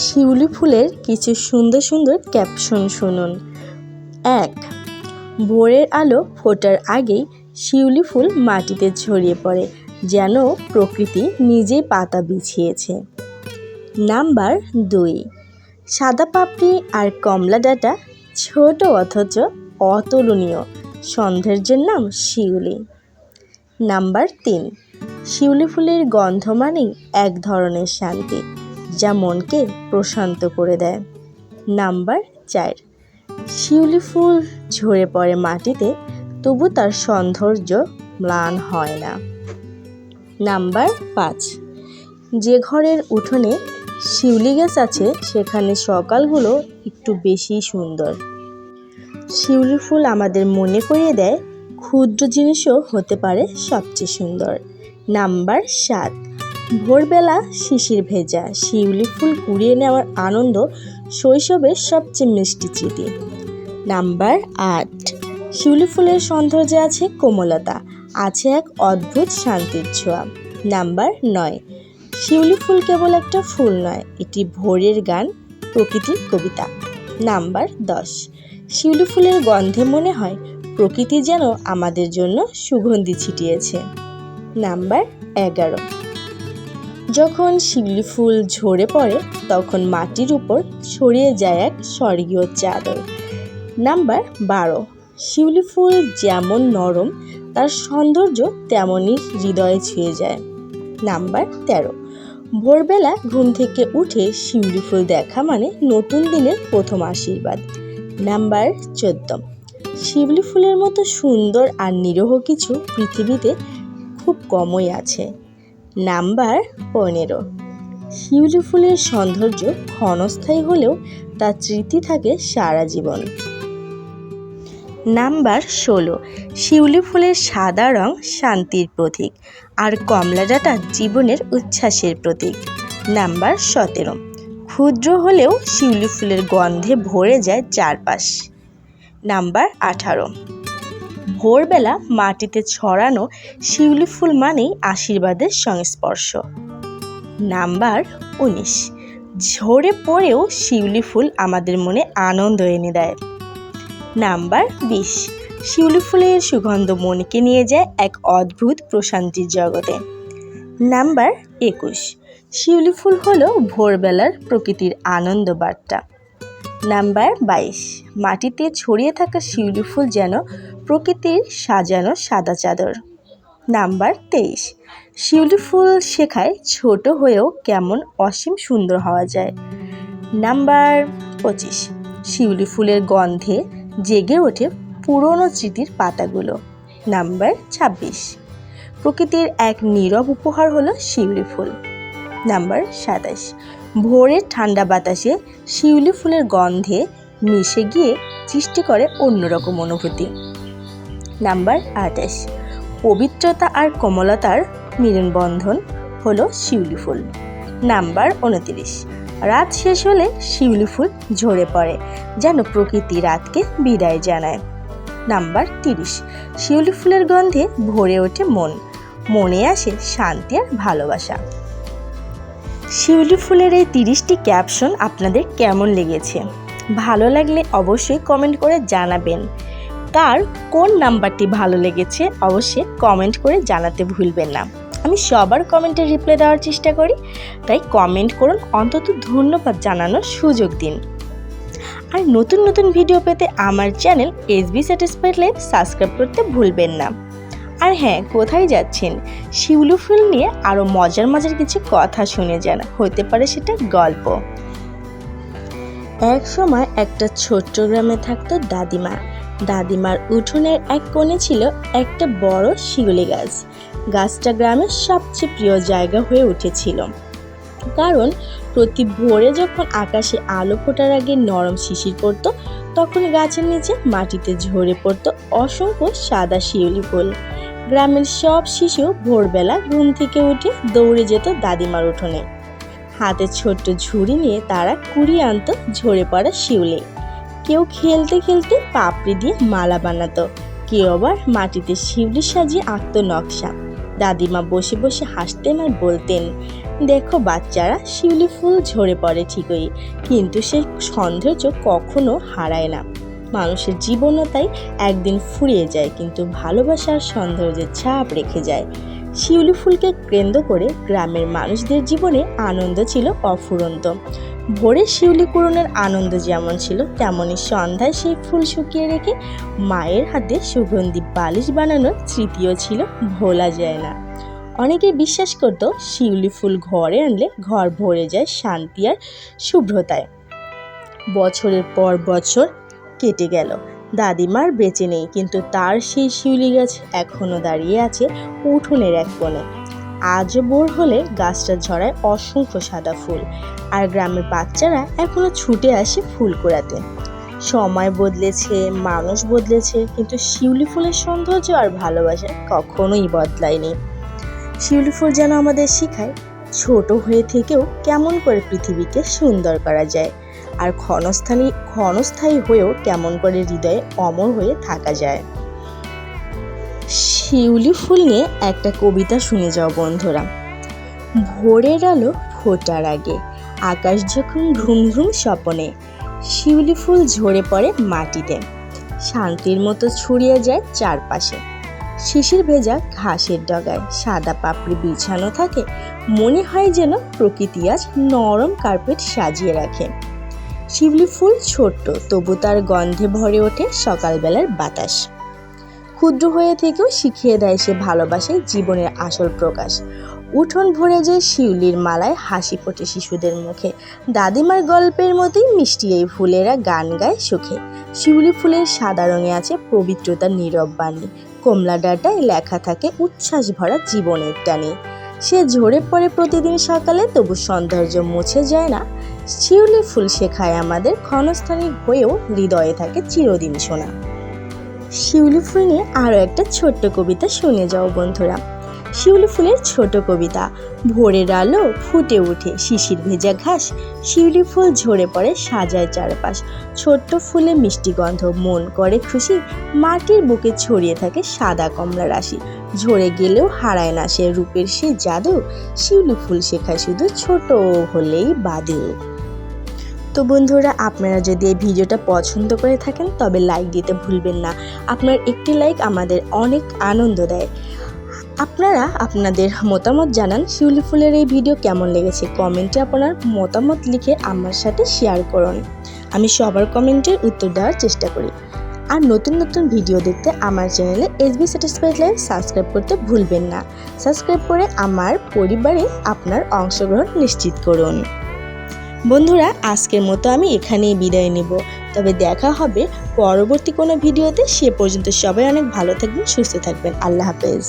শিউলি ফুলের কিছু সুন্দর সুন্দর ক্যাপশন শুনুন। এক, ভোরের আলো ফোটার আগেই শিউলি ফুল মাটিতে ছড়িয়ে পড়ে, যেন প্রকৃতি নিজে পাতা বিছিয়েছে। নাম্বার দুই, সাদা পাপড়ি আর কমলা ডাঁটা ছোট অথচ অতুলনীয় সৌন্দর্যের নাম শিউলি। নাম্বার তিন, শিউলি ফুলের গন্ধ মানেই এক ধরনের শান্তি। যা মনকে প্রশান্ত করে দেয়। নাম্বার চার। শিউলি ফুল ঝরে পড়ে মাটিতে, তবু তার সৌন্দর্য ম্লান হয় না। নাম্বার পাঁচ। যে ঘরের উঠোনে শিউলি গাছ আছে, সেখানে সকালগুলো একটু বেশি সুন্দর। শিউলি ফুল আমাদের মনে করিয়ে দেয়, ক্ষুদ্র জিনিসও হতে পারে সবচেয়ে সুন্দর। নাম্বার সাত। ভোরবেলা শিশির ভেজা শিউলি ফুল কুড়িয়ে নেওয়ার আনন্দ শৈশবের সবচেয়ে মিষ্টি স্মৃতি নাম্বার আট। শিউলি ফুলের সৌন্দর্যে আছে কোমলতা, আছে এক অদ্ভুত শান্তির ছোঁয়া। নাম্বার নয়। শিউলি ফুল কেবল একটা ফুল নয়, এটি ভোরের গান, প্রকৃতির কবিতা। নাম্বার দশ। শিউলি ফুলের গন্ধে মনে হয় প্রকৃতি যেন আমাদের জন্য সুগন্ধি ছিটিয়েছে। নাম্বার এগারো। যখন শিউলি ফুল ঝরে পড়ে, তখন মাটির উপর ছড়িয়ে যায় এক স্বর্গীয় চাদর। নাম্বার বারো। শিউলি ফুল যেমন নরম, তার সৌন্দর্য তেমনই হৃদয়ে ছুঁয়ে যায়। নাম্বার তেরো। ভোরবেলা ঘুম থেকে উঠে শিউলি ফুল দেখা মানে নতুন দিনের প্রথম আশীর্বাদ। নাম্বার চোদ্দ। শিউলি ফুলের মতো সুন্দর আর নিরহ কিছু পৃথিবীতে খুব কমই আছে। নাম্বার পনেরো। শিউলি ফুলের সৌন্দর্য ক্ষণস্থায়ী হলেও তার স্মৃতি থাকে সারা জীবন। নাম্বার ষোলো। শিউলি ফুলের সাদা রং শান্তির প্রতীক আর কমলা ডাঁটা জীবনের উচ্ছ্বাসের প্রতীক। নাম্বার সতেরো। ক্ষুদ্র হলেও শিউলি ফুলের গন্ধে ভরে যায় চারপাশ। নাম্বার আঠারো। ভোরবেলা মাটিতে ছড়ানো শিউলি ফুল মানেই আশীর্বাদের সংস্পর্শ। নাম্বার উনিশ। ঝরে পড়েও শিউলি ফুল আমাদের মনে আনন্দ এনে দেয়। নাম্বার বিশ। শিউলি ফুলের সুগন্ধ মনকে নিয়ে যায় এক অদ্ভুত প্রশান্তির জগতে। নাম্বার একুশ। শিউলি ফুল হলো ভোরবেলার প্রকৃতির আনন্দ বার্তা। নাম্বার বাইশ। মাটিতে ছড়িয়ে থাকা শিউলি ফুল যেন প্রকৃতির সাজানো সাদা চাদর। নাম্বার তেইশ। শিউলি ফুল শেখায় ছোট হয়েও কেমন অসীম সুন্দর হওয়া যায়। নাম্বার পঁচিশ। শিউলি ফুলের গন্ধে জেগে ওঠে পুরনো স্মৃতির পাতাগুলো। নাম্বার ছাব্বিশ। প্রকৃতির এক নীরব উপহার হলো শিউলি ফুল। নাম্বার সাতাশ। ভোরের ঠান্ডা বাতাসে শিউলি ফুলের গন্ধে মিশে গিয়ে সৃষ্টি করে অন্যরকম অনুভূতি। নাম্বার আঠাশ পবিত্রতা আর কোমলতার মিলনবন্ধন হলো শিউলি ফুল। নাম্বার উনতিরিশ। রাত শেষ হলে শিউলি ফুল ঝরে পড়ে, যেন প্রকৃতি রাতকে বিদায় জানায়। নাম্বার তিরিশ। শিউলি ফুলের গন্ধে ভরে ওঠে মন। মনে আসে শান্তি আর ভালোবাসা। শিউলি ফুলের এই তিরিশটি ক্যাপশন আপনাদের কেমন লেগেছে? ভালো লাগলে অবশ্যই কমেন্ট করে জানাবেন। কার কোন নাম্বারটি ভালো লেগেছে অবশ্যই কমেন্ট করে জানাতে ভুলবেন না। আমি সবার কমেন্টে রিপ্লাই দেওয়ার চেষ্টা করি, তাই কমেন্ট করুন, অন্তত ধন্যবাদ জানানোর সুযোগ দিন। আর নতুন নতুন ভিডিও পেতে আমার channel S B satisfied life subscribe করতে ভুলবেন না। আর হ্যাঁ কোথায় যাচ্ছেন? শিউলু ফুল নিয়ে আরও মজার মজার কিছু কথা শুনে যান, হতে পারে সেটা গল্প। এক সময় একটা ছোট্ট গ্রামে থাকতো দাদিমা। দাদিমার উঠোনের এক কোণে ছিল একটা বড় শিউলি গাছ। গাছটা গ্রামের সবচেয়ে প্রিয় জায়গা হয়ে উঠেছিল। কারণ প্রতি ভোরে যখন আকাশে আলো ফোটার আগে নরম শিশির পড়তো, তখন গাছের নিচে মাটিতে ঝরে পড়তো অসংখ্য সাদা শিউলি ফুল। গ্রামের সব শিশু ভোরবেলা ঘুম থেকে উঠে দৌড়ে যেত দাদিমার উঠোনে। হাতে ছোট্ট ঝুড়ি নিয়ে তারা কুড়িয়ে আনতো ঝরে পড়া শিউলি। কেউ খেলতে খেলতে পাপড়ি দিয়ে মালা বানাতো। কেউ আবার মাটিতে শিউলি সাজিয়ে আঁকতো নকশা। দাদিমা বসে বসে হাসতেন আর বলতেন, দেখো বাচ্চারা, শিউলি ফুল ঝরে পড়ে ঠিকই, কিন্তু সেই সৌন্দর্য কখনো হারায় না। মানুষের জীবনও তাই একদিন ফুরিয়ে যায়, কিন্তু ভালোবাসার সৌন্দর্যের ছাপ রেখে যায়। শিউলি ফুলকে কেন্দ্র করে গ্রামের মানুষদের জীবনে আনন্দ ছিল অফুরন্ত। ভোরে শিউলি কুড়নের আনন্দ যেমন ছিল তেমনই সন্ধ্যায় সেই ফুল শুকিয়ে রেখে মায়ের হাতে সুগন্ধি বালিশ বানানোর স্মৃতিও ছিল, ভোলা যায় না। অনেকে বিশ্বাস করতো, শিউলি ফুল ঘরে আনলে ঘর ভরে যায় শান্তি আর শুভ্রতায়। বছরের পর বছর কেটে গেল, দাদিমার বেঁচে নেই, কিন্তু তার সেই শিউলি গাছ এখনও দাঁড়িয়ে আছে উঠোনের এক কোণে। আজও বোর হলে গাছটা ঝরায় অসংখ্য সাদা ফুল। আর গ্রামের বাচ্চারা এখনও ছুটে আসে ফুল কুড়াতে। সময় বদলেছে, মানুষ বদলেছে, কিন্তু শিউলি ফুলের সৌন্দর্য আর ভালোবাসা কখনোই বদলায়নি। শিউলি ফুল যেন আমাদের শেখায়, ছোট হয়ে থেকেও কেমন করে পৃথিবীকে সুন্দর করা যায়। আর ক্ষণস্থানী ক্ষণস্থায়ী হয়েও কেমন করে হৃদয়ে অমর হয়ে থাকা যায়। শিউলি ফুল নিয়ে একটা কবিতা শুনে যাও বন্ধুরা। ভোরের আলো ফোটার আগে, আকাশ যখন ঘুম ঘুম স্বপনে, শিউলি ফুল ঝরে পড়ে মাটিতে। শান্তির মতো ছড়িয়ে যায় চারপাশে। শিশির ভেজা ঘাসের ডগায় সাদা পাপড়ি বিছানো থাকে, মনে হয় যেন প্রকৃতি আজ নরম কার্পেট সাজিয়ে রাখে। শিউলি ফুল ছোট্ট, তবু তার গন্ধে ভরে ওঠে সকালবেলার বাতাস। ক্ষুদ্র হয়ে থেকেও শিখিয়ে দেয় সে ভালোবাসে জীবনের আসল প্রকাশ। উঠোন ভরে যায় শিউলির মালায় হাসি ফোটে শিশুদের মুখে, দাদিমার গল্পের মতোই মিষ্টি এই ফুলেরা গান গায় সুখে। শিউলি ফুলের সাদা রঙে আছে পবিত্রতার নীরব বাণী। কমলা ডাটায় লেখা থাকে উচ্ছ্বাস ভরা জীবনের টানে। সে ঝরে পড়ে প্রতিদিন সকালে, তবু সৌন্দর্য মুছে যায় না। শিউলি ফুল শেখায় আমাদের ক্ষণস্থানিক হয়েও হৃদয়ে থাকে চিরদিন শোনা। শিউলি ফুল নিয়ে আরও একটা ছোট্ট কবিতা শুনে যাও বন্ধুরা। শিউলি ফুলের ছোট কবিতা, ভোরের আলো ফুটে ওঠে শিশির ভেজা ঘাস, শিউলি ফুল ঝরে পড়ে সাজায় চারপাশ। ছোট্ট ফুলে মিষ্টি গন্ধ, মন করে খুশি, মাটির বুকে ছড়িয়ে থাকে সাদা কমলা রাশি। ঝরে গেলেও হারায় না সে রূপের সে জাদু, শিউলি ফুল শেখায় শুধু ছোট হলেই বাদু। তো বন্ধুরা, আপনারা যদি এই ভিডিওটা পছন্দ করে থাকেন, তবে লাইক দিতে ভুলবেন না। আপনার একটি লাইক আমাদের অনেক আনন্দ দেয়। আপনারা আপনাদের মতামত জানান, শিউলি ফুলের এই ভিডিও কেমন লেগেছে? কমেন্টে আপনার মতামত লিখে আমার সাথে শেয়ার করুন। আমি সবার কমেন্টের উত্তর দেওয়ার চেষ্টা করি। আর নতুন নতুন ভিডিও দেখতে আমার চ্যানেলে S B satisfied life subscribe করতে ভুলবেন না। সাবস্ক্রাইব করে আমার পরিবারে আপনার অংশগ্রহণ নিশ্চিত করুন। বন্ধুরা, আজকের মতো আমি এখানেই বিদায় নেব। তবে দেখা হবে পরবর্তী কোনো ভিডিওতে। সে পর্যন্ত সবাই অনেক ভালো থাকবেন, সুস্থ থাকবেন। আল্লাহ হাফেজ।